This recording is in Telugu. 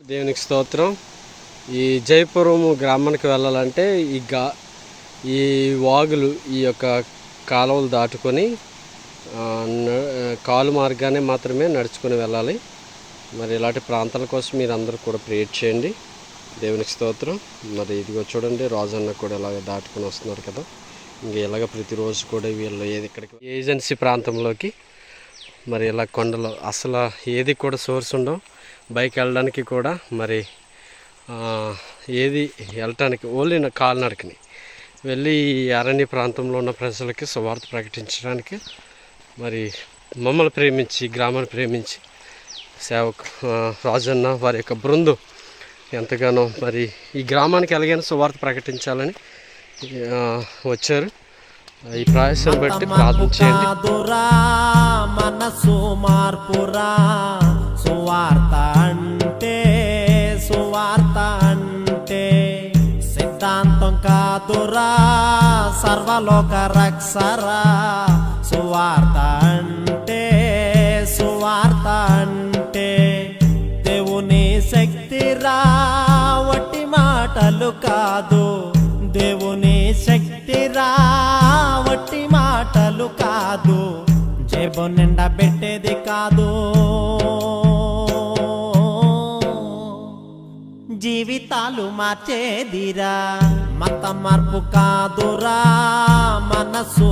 దేవునికి స్తోత్రం. ఈ జయపురం గ్రామానికి వెళ్ళాలంటే ఈ గా ఈ వాగులు ఈ యొక్క కాలువలు దాటుకొని కాలు మార్గానే మాత్రమే నడుచుకొని వెళ్ళాలి. మరి ఇలాంటి ప్రాంతాల కోసం మీరు అందరూ కూడా ప్రేయర్ చేయండి. దేవునికి స్తోత్రం. మరి ఇదిగో చూడండి రాజన్న కూడా ఇలాగ దాటుకొని వస్తున్నారు కదా. ఇంక ఇలాగ ప్రతిరోజు కూడా వీళ్ళు ఏది ఇక్కడికి ఏజెన్సీ ప్రాంతంలోకి మరి ఇలా కొండలు అసలు ఏది కూడా సోర్స్ ఉండవు. బైక్ వెళ్ళడానికి కూడా మరి ఏది వెళ్ళటానికి ఓన్లీ నా కాలినడకని. వెళ్ళి ఈ అరణ్య ప్రాంతంలో ఉన్న ప్రజలకి సువార్త ప్రకటించడానికి మరి మమ్మల్ని ప్రేమించి గ్రామాన్ని ప్రేమించి సేవకు రాజన్న వారి యొక్క బృందం ఎంతగానో మరి ఈ గ్రామానికి ఎలాగైనా సువార్త ప్రకటించాలని వచ్చారు. ఈ ప్రయాసం బట్టి ప్రార్థన చేయండి. మనసు మార్పురా సిద్ధాంతం కాదురా సర్వలోక రక్షరా సువార్త అంటే సువార్త అంటే దేవుని శక్తిరా. వట్టి మాటలు కాదు దేవుని శక్తిరా. వట్టి మాటలు కాదు జేబు నిండా పెట్టేది కాదు. జీవితాలు మార్చేదిరా. మత మార్పు కాదురా మనసు